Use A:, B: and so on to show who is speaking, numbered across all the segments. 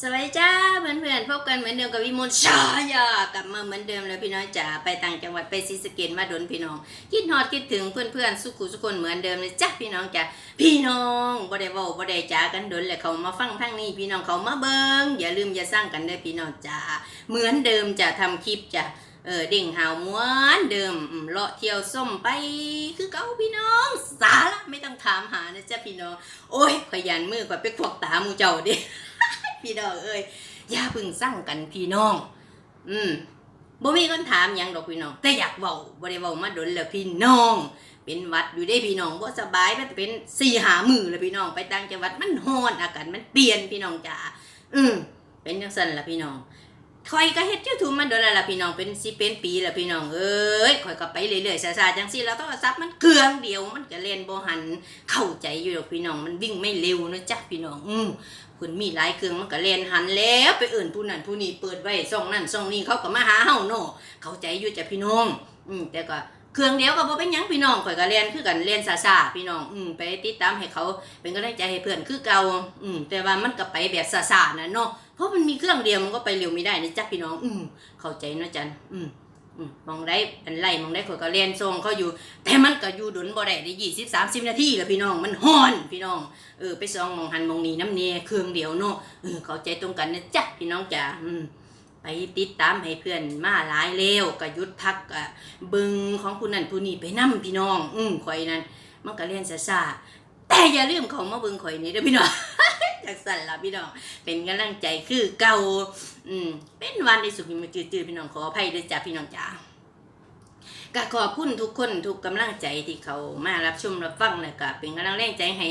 A: สวัสดีจ้าเพื่อนๆพบกันเหมือนเดิมกับวิมลชายากลับมาเหมือนเดิมแล้วพี่น้องจ๋าไปต่างจังหวัดไปศรีสเกดมาดนพี่น้องคิดฮอดคิดถึงเพื่อนๆสุขุสุคนเหมือนเดิมเลยจ้าพี่น้องจ๋าพี่น้องบ่ได้เว้าบ่ได้จ๋ากันดนเลยเขามาฟังทั้งนี้ พี่น้องเขามาเบิงอย่าลืมอย่าสร้างกันเด้พี่น้องจ๋าเหมือนเดิมจะทำคลิปจ้ะเออเด้งหาวม้วนเดิมเลาะเที่ยวส้มไปคือเก่าพี่น้อง สาระไม่ต้องถามหานะจ๊ะพี่น้อง โอ้ยขยันมือกว่าไปขวกตาหมูเจ้าดิ พี่น้องเอ้ยอย่าพึ่งสร้างกันพี่น้อง อืมบ่มีคนถามยังดอกพี่น้อง แต่อยากเว้าบ่ได้เว้ามาดนแล้วพี่น้อง เป็นวัดอยู่ได้พี่น้องบ่สบายมันเป็นสี่หามือแล้วพี่น้องไปต่างจังหวัดมันฮ้อนอากาศมันเปลี่ยนพี่น้องจ๋าอืมเป็นจังซั่นล่ะพี่น้อง คอยก็เฮ็ด YouTube มาโดนแล้วล่ะพี่น้องเป็นสิเป็นปีแล้วพี่น้องเอ้ยคอยก็ไปเรื่อยๆซาๆจังซี่แล้วโทรศัพท์มันเครื่องเดียวมันก็เล่นบ่หันเข้าใจอยู่ดอกพี่น้องมันวิ่งไม่เร็วนะจ๊ะพี่น้องอืมคุณมีหลายเครื่องมันก็เล่นหันแล้วไปเอื่นผู้นั้นผู้นี้เปิดไว้ซ่องนั่นซ่องนี้เขาก็มาหาเฮาเนาะเข้าใจอยู่จ้ะพี่น้องอืมแต่ก็ เครื่องเดียวก็บ่เป็นหยังพี่น้องข่อยก็เล่นคือกันเล่นซาๆพี่น้อง อืมไปติดตามให้เขา เป็นกำลังใจให้เพื่อนคือเก่าอืมแต่ว่ามันก็ไปแบบซาๆนะเนาะเพราะมันมีเครื่องเดียวมันก็ไปเร็วไม่ได้นะจ๊ะพี่น้อง อืมเข้าใจเนาะจันอืมอืมมองได้อันไล่มองได้ข่อยก็เล่นซ่องเขาอยู่ แต่มันก็อยู่ดุนบ่ได้ได้ยี่สิบสามสิบนาทีแหละพี่น้องมันฮ้อนพี่น้องเออไปซองมองหันมองนี้น้ำเนียเครื่องเดียวเนาะเออเข้าใจตรงกันนะจ๊ะพี่น้องจ๋าอืม ไปติดตามให้เพื่อนมาหลายเร็วก็หยุดพักอะบึงของผู้นั้นผู้นี้ไปนํพี่น้อง อืมข่อยนั้นมันก็เรียนซ่าๆแต่อย่าลืมเขามาบิ่งข่อยนี่เด้อพี่น้องจากสั่นละพี่น้อง เป็นกำลังใจคือเก่าอืมเป็นวันที่สุขมีจืดๆพี่น้องขออภัยด้วยจ้ะพี่น้องจ๋าก็ขอบคุณทุกคนทุกกำลังใจที่เขามารับชมรับฟังนะก็เป็นกำลังแรงใจให้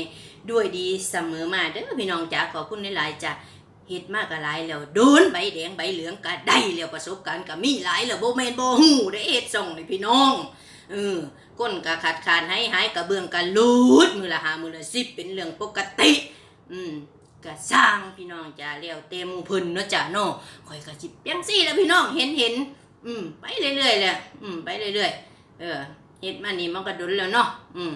A: ด้วยดีเสมอมาเด้อพี่น้องจ๋าขอบคุณหลายๆจ้ะ เฮ็ดมากก็หลายแล้วโดนใบแดงใบเหลืองก็ได้แล้วประสบการณ์ก็มีหลายแล้วบ่แม่นบ่ฮู้ได้เฮ็ดส่งให้พี่น้องเออก้นก็ขาดขาดหายหายกระเบื้องก็รูดมือละหามือละสิบเป็นเรื่องปกติ อืมก็สร้างพี่น้องจ้าแล้วเต็มเพิ่นเนาะจ้ะเนาะข่อยก็สิจังซี่แล้วพี่น้องเห็นเห็นอืมไปเรื่อยๆแหละอืมไปเรื่อยๆเออเฮ็ดมานี่มันก็ดุนแล้วเนาะอืม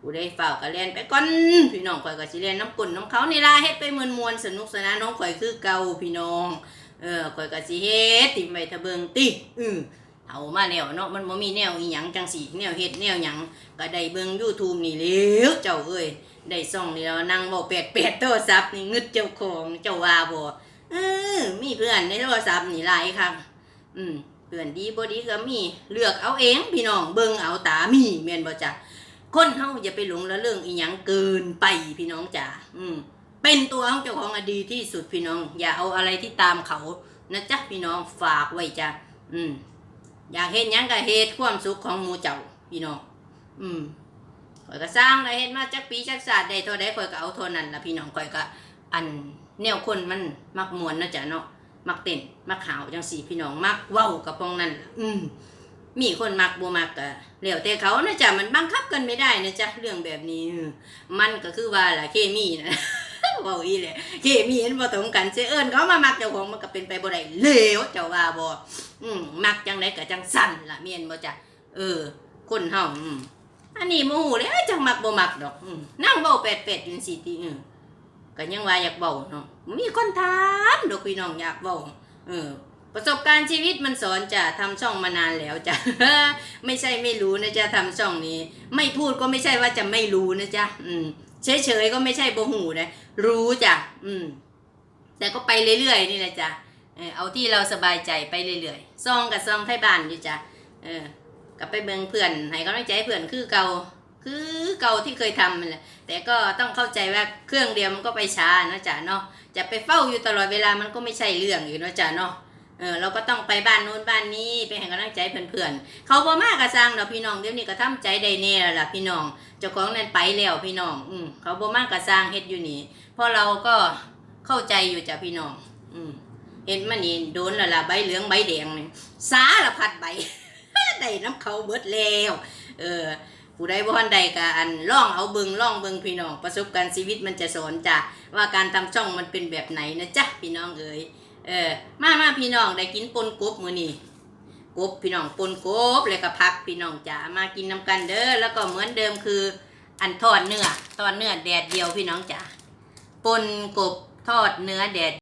A: ผู้ใดฝ่าวก็เล่นไปก่อนพี่น้องข่อยก็สิเล่นน้ำกุ่นน้ำเขานี่ล่ะเฮ็ดไปมวนๆสนุกสนานน้องข่อยคือเก่าพี่น้องเออข่อยก็สิเฮ็ดติไว้ทะเบิงติอือเอามาแล้วเนาะมันบ่มีแนวอีหยังจังสิแนวเฮ็ดแนวหยังก็ได้เบิ่ง YouTube นี่แล้วเจ้าเอ้ยได้ซ่องนี่แล้วนั่งเว้าแปดโทรศัพท์นี่งึดเจ้าของเจ้าว่าบ่เออมีเพื่อนในโทรศัพท์นี่หลายคักอืมเพื่อนดีบ่ดีก็มีเลือกเอาเองพี่น้องเบิ่งเอาตามีแม่นบ่จ้ะ คนเฮาอย่าไปหลงละเรื่องอีหยังเกินไปพี่น้องจ้ะอืมเป็นตัวของเจ้าของอดีที่สุดพี่น้อง อย่าเอาอะไรที่ตามเขานะจ๊ะพี่น้องฝากไว้จ้ะอืมอยากเฮ็ดหยังก็เฮ็ดความสุขของหมูเจ้าพี่น้อง อืมข่อยก็สร้างได้เฮ็ดมาจักปีจักศาสตร์ได้เท่าใดข่อยก็เอาเท่านั้นละพี่น้องข่อยก็อันแนวคนมันมักมวนนะจ๊ะเนาะมักเต้นมักขาวจังสีพี่น้องมักเว้ากับพวกนั้นอืม มีคนมักบ่มักก็แล้วแต่เขานะจ๊ะมันบังคับกันไม่ได้นะจ๊ะเรื่องแบบนี้ มันก็คือว่าล่ะเคมีนะว้าอีแหละเคมีเนบ่ตรงกันเสยเอิ้นเขามามักเจ้าของมันก็เป็นไปบ่ได้เลวเจ้าว่าบ่อืมมักจังไดก็จังสั่นล่ะแม่นบ่จ๊ะเออ คนเฮาอืมอันนี้โมโหเลยจังมักบ่มักดอกนั่งเว้าแปดๆอยู่จังซี่ติเออก็ยังว่าอยากเบาเนาะมีคนถามดอกพี่น้องอยากเบาเออ ประสบการณ์ชีวิตมันสอนจะทำช่องมานานแล้วจ้ะไม่ใช่ไม่รู้นะจ๊ะทำช่องนี้ ไม่พูดก็ไม่ใช่ว่าจะไม่รู้นะจ๊ะอืมเฉยๆก็ไม่ใช่โบหูนะรู้จ้ะอืม แต่ก็ไปเรื่อยๆนี่แหละจ้ะเอาที่เราสบายใจไปเรื่อยๆซองกับซองไทยบ้านอยู่จ้ะเออกลับไปเบิ่งเพื่อนให้กำลังใจเพื่อนคือเก่าคือเก่าที่เคยทำมันแหละแต่ก็ต้องเข้าใจว่าเครื่องเดียวมันก็ไปช้านะจ๊ะเนาะจะไปเฝ้าอยู่ตลอดเวลามันก็ไม่ใช่เรื่องอยู่นะจ๊ะเนาะ เออเราก็ต้องไปบ้านนู้นบ้านนี้ไปให้กำลังใจเพื่อนๆเขาบ่มากกระซังเนาะพี่น้องเดี๋ยวนี้ก็ทำใจได้แน่ล่ะพี่น้องเจ้าของนั่นไปแล้วพี่น้อง อืมเขาบ่มากกระซังเฮ็ดอยู่นี่เพราะเราก็เข้าใจอยู่จ้ะพี่น้อง อืมเห็นมันนี่โดนละละใบเหลืองใบแดงนี่สารพัดใบได้น้ำเขาเบิดแล้วเออผู้ใดบ่ทันใดก็อันล่องเอาเบิงล่องเบิงพี่น้องประสบการณ์ชีวิตมันจะสอนจ้ะว่าการทำช่องมันเป็นแบบไหนนะจ๊ะพี่น้องเอ๋ย เออมามาพี่น้องได้กินปนกบมือนี่กบพี่น้องปนกบแล้วก็พักพี่น้องจ๋ามากินน้ำกันเด้อแล้วก็เหมือนเดิมคือ อันทอดเนื้อทอดเนื้อแดดเดียวพี่น้องจ๋าปนกบทอดเนื้อแดด